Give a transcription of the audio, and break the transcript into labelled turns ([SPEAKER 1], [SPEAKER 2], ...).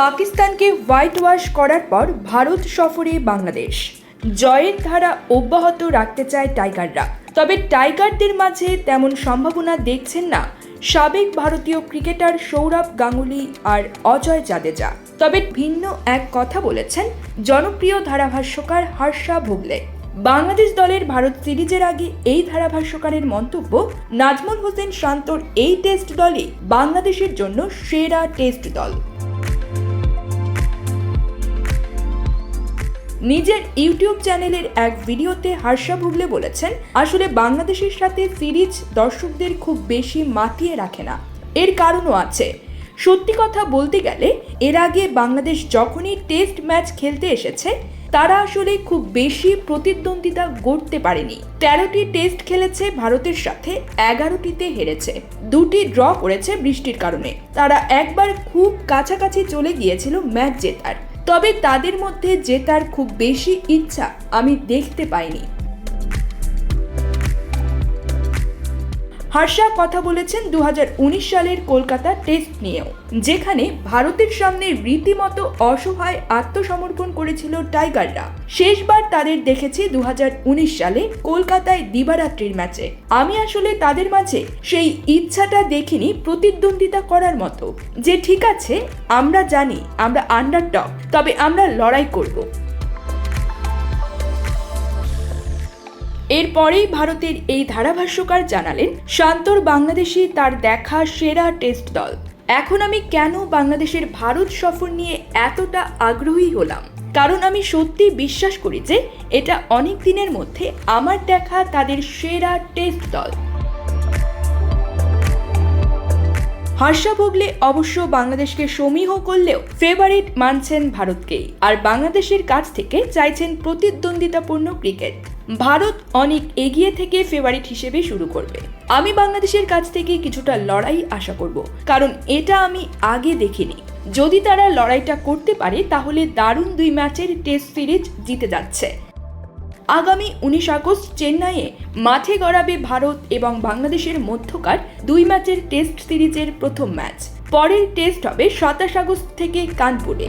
[SPEAKER 1] পাকিস্তানকে white wash করার পর ভারত সফরে বাংলাদেশ। জয়ের ধারা অব্যাহত রাখতে চায় টাইগাররা। তবে টাইগারদের মাঝে তেমন সম্ভাবনা দেখছেন না সাবেক ভারতীয় ক্রিকেটার সৌরভ গাঙ্গুলি আর অজয় জাদেজা। তবে ভিন্ন এক কথা বলেছেন জনপ্রিয় ধারাভাষ্যকার হর্ষা ভোগলে। বাংলাদেশ দলের ভারত সিরিজের আগে এই ধারাভাষ্যকারের মন্তব্য, নাজমুল হোসেন শান্তর এই টেস্ট দলই বাংলাদেশের জন্য সেরা টেস্ট দল। নিজের ইউটিউব চ্যানেলের এক ভিডিওতে হার্ষা ভুগলে বলেছেন, আসলে বাংলাদেশের সাথে সিরিজ দর্শকদের খুব বেশি মাতিয়ে রাখে না। এর কারণও আছে। সত্যি কথা বলতে গেলে, এর আগে বাংলাদেশ যখনই টেস্ট ম্যাচ খেলতে এসেছে, তারা আসলে খুব বেশি প্রতিদ্বন্দ্বিতা গড়তে পারেনি। তেরোটি টেস্ট খেলেছে ভারতের সাথে, এগারোটিতে হেরেছে। দুটি ড্র করেছে বৃষ্টির কারণে। তারা একবার খুব কাছাকাছি চলে গিয়েছিল ম্যাচ জেতার। তবে তাদের মধ্যে জেতার খুব বেশি ইচ্ছা আমি দেখতে পাইনি। হার্ষা কথা বলেছেন দু হাজার উনিশ সালের কলকাতা টেস্ট নিয়েও, যেখানে ভারতের সামনে রীতিমতো অসহায় আত্মসমর্পণ করেছিল টাইগাররা। শেষবার তাদের দেখেছি দু হাজার উনিশ সালে কলকাতায় দিবারাত্রির ম্যাচে। আমি আসলে তাদের মাঝে সেই ইচ্ছাটা দেখিনি প্রতিদ্বন্দ্বিতা করার মতো। যে ঠিক আছে, আমরা জানি, আমরা আন্ডারডগ তবে আমরা লড়াই করব। এরপরেই ভারতের এই ধারাভাষ্যকার জানালেন, শান্তর বাংলাদেশি তার দেখা সেরা টেস্ট দল। এখন আমি কেন বাংলাদেশের ভারত সফর নিয়ে এতটা আগ্রহী হলাম? কারণ আমি সত্যি বিশ্বাস করি যে, এটা অনেক দিনের মধ্যে আমার দেখা তাদের সেরা টেস্ট দল। হর্ষা ভোগলে অবশ্য বাংলাদেশকে সমীহ করলেও ফেভারিট মানছেন ভারতকেই। আর বাংলাদেশের কাছ থেকে চাইছেন প্রতিদ্বন্দ্বিতাপূর্ণ ক্রিকেট। ভারত অনেক এগিয়ে থেকে ফেভারিট হিসেবে শুরু করবে। আমি বাংলাদেশের কাছ থেকে কিছুটা লড়াই আশা করব, কারণ এটা আমি আগে দেখিনি। যদি তারা লড়াইটা করতে পারে, তাহলে দারুণ দুই ম্যাচের টেস্ট সিরিজ জিতে যাচ্ছে। আগামী উনিশ আগস্ট চেন্নাইয়ে মাঠে গড়াবে ভারত এবং বাংলাদেশের মধ্যকার দুই ম্যাচের টেস্ট সিরিজের প্রথম ম্যাচ। পরের টেস্ট হবে সাতাশ আগস্ট থেকে কানপুরে।